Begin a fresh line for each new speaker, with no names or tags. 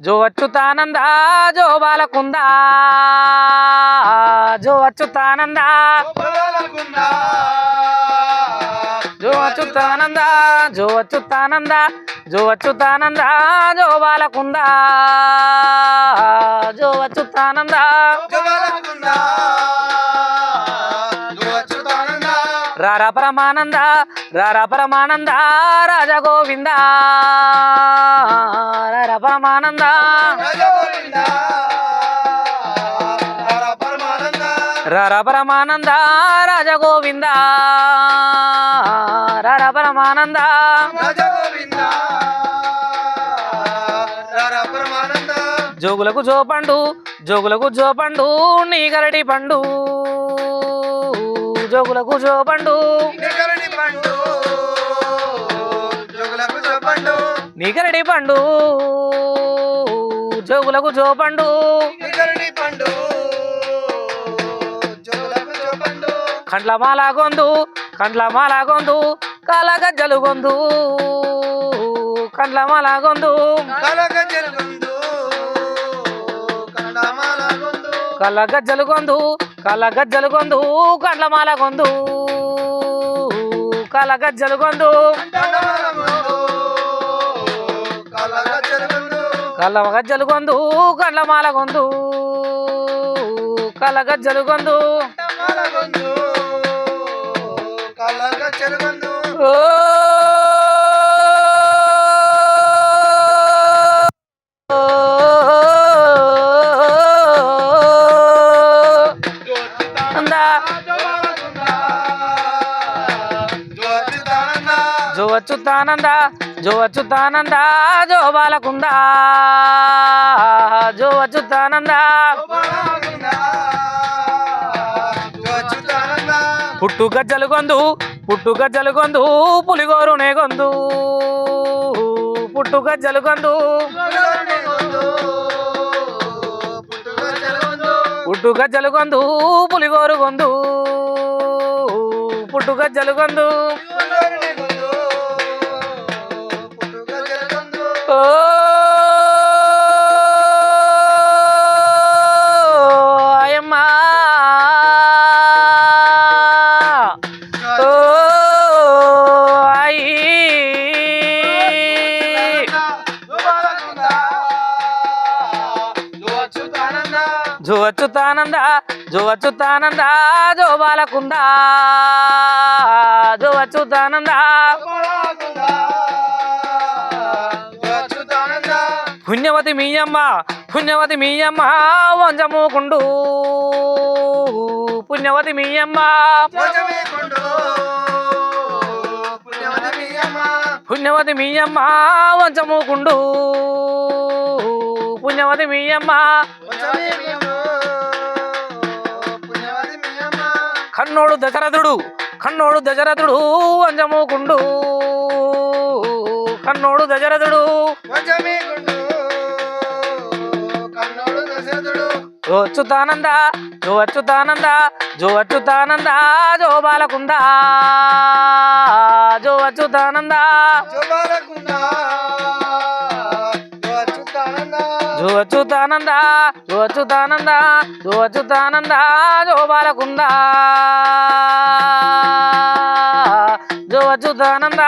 జో అచ్యుతానంద జో బాలకుందా జో అచ్యుతానంద జో అచ్యుతానంద జో అచ్యుతానంద జో అచ్యుతానంద జో బాలకుందా. జో అచ్యుతానంద రారా పరమానంద రారా పరమానంద రాజ గోవింద. రారా పరమానంద. రారా పరమానంద. రాజ గోవింద. రారా పరమానంద. జోగులకు జోపండు జోగులకు జోపండు నీ గరడి పండు. జోగులకు జోపండు నీ గరడి పండు జోగులకు జోపండు కండ్ల మాల గొందు కండ్ల మాల గొందు కాల గజ్జలు గొందు. కండ్ల మాల గొందు కళ్ళ గజ్జలు గొందు కళ్ళ గజ్జలు గొందు కండ్ల మాల గొందు కళ్ళ గజ్జలు గొందు కళ్ళ గజ్జలు గొందు కండ్ల మాల గొందు కళ్ళ గజ్జలు గొందు ఓ జో అచ్యుతానంద జో అచ్యుతానంద జో బాలకుంద. జో అచ్యుతానంద పుట్టు గజ్జలు గొందు పుట్టు గజ్జలు గొందు పులిగోరు గొందు. పుట్టు గజ్జలు గొందు. పుట్టు పులిగోరు గొందు. పుట్టుక జలుగొందు అయ్యమ్మా. ఓ అయ్యి. జో అచ్యుతానంద జో అచ్యుతానంద పుణ్యవతి మీయమ్మ పుణ్యవతి మీయమ్మ వంజమూకుండు. పుణ్యవతి మీయమ్మ. పుణ్యవతి మీయమ్మ. వంచమూకుండు పుణ్యవతి మీయమ్మ. కన్నోడు దశరథుడు కన్నోడు దశరథుడు వంజమూకుండు. కన్నోడు దశరథుడు. జో అచ్యుతానంద జో అచ్యుతానంద జో అచ్యుతానంద జో బాలకుంద జో అచ్యుతానంద జో అచ్యుతానంద జో అచ్యుతానంద జో అచ్యుతానంద జో బాలకుంద జో అచ్యుతానంద